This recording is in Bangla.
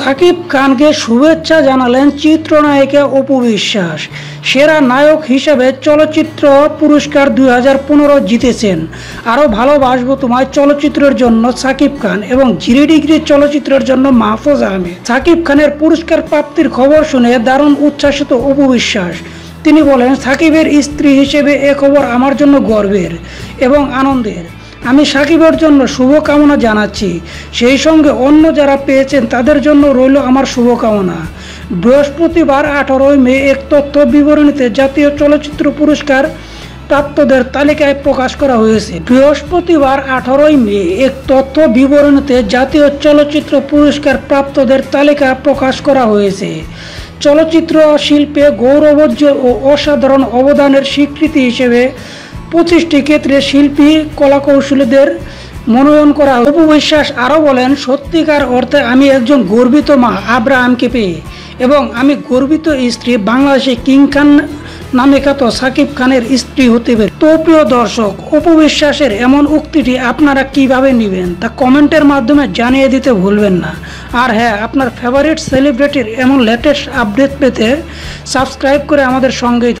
সাকিব খানকে শুভেচ্ছা জানালেন চিত্রনায়িকা অপু বিশ্বাস। সেরা নায়ক হিসেবে চলচ্চিত্র পুরস্কার দুই হাজার পনেরো জিতেছেন। আরও ভালোবাসবো তোমায় চলচ্চিত্রের জন্য সাকিব খান এবং জিরি ডিগ্রি চলচ্চিত্রের জন্য মাহফুজ আহমেদ। সাকিব খানের পুরস্কার প্রাপ্তির খবর শুনে দারুণ উচ্ছ্বাসিত অপু বিশ্বাস। তিনি বলেন, সাকিবের স্ত্রী হিসেবে এ খবর আমার জন্য গর্বের এবং আনন্দের। আমি সাকিবের জন্য শুভকামনা জানাচ্ছি। সেই সঙ্গে অন্য যারা পেয়েছেন তাদের জন্য রইল আমার শুভকামনা। বৃহস্পতিবার আঠারোই মে এক তথ্য বিবরণীতে জাতীয় চলচ্চিত্র পুরস্কার প্রাপ্তদের তালিকায় প্রকাশ করা হয়েছে। বৃহস্পতিবার আঠারোই মে এক তথ্য বিবরণীতে জাতীয় চলচ্চিত্র পুরস্কার প্রাপ্তদের তালিকা প্রকাশ করা হয়েছে। চলচ্চিত্র শিল্পে গৌরবোজ্জ্বল ও অসাধারণ অবদানের স্বীকৃতি হিসেবে পঁচিশটি ক্ষেত্রে শিল্পী, কলাকৌশলীদের মনোনয়ন করা হয়। অপু বিশ্বাস আরও বলেন, সত্যিকার অর্থে আমি একজন গর্বিত মা, আব্রাহামকে পেয়ে। এবং আমি গর্বিত স্ত্রী, বাংলাদেশে কিং খান নামে খ্যাত সাকিব খানের স্ত্রী হতে পেরে। তো প্রিয় দর্শক, অপু বিশ্বাসের এমন উক্তিটি আপনারা কীভাবে নেবেন তা কমেন্টের মাধ্যমে জানিয়ে দিতে ভুলবেন না। আর হ্যাঁ আপনার ফেভারিট সেলিব্রিটির এমন লেটেস্ট আপডেট পেতে সাবস্ক্রাইব করে আমাদের সঙ্গেই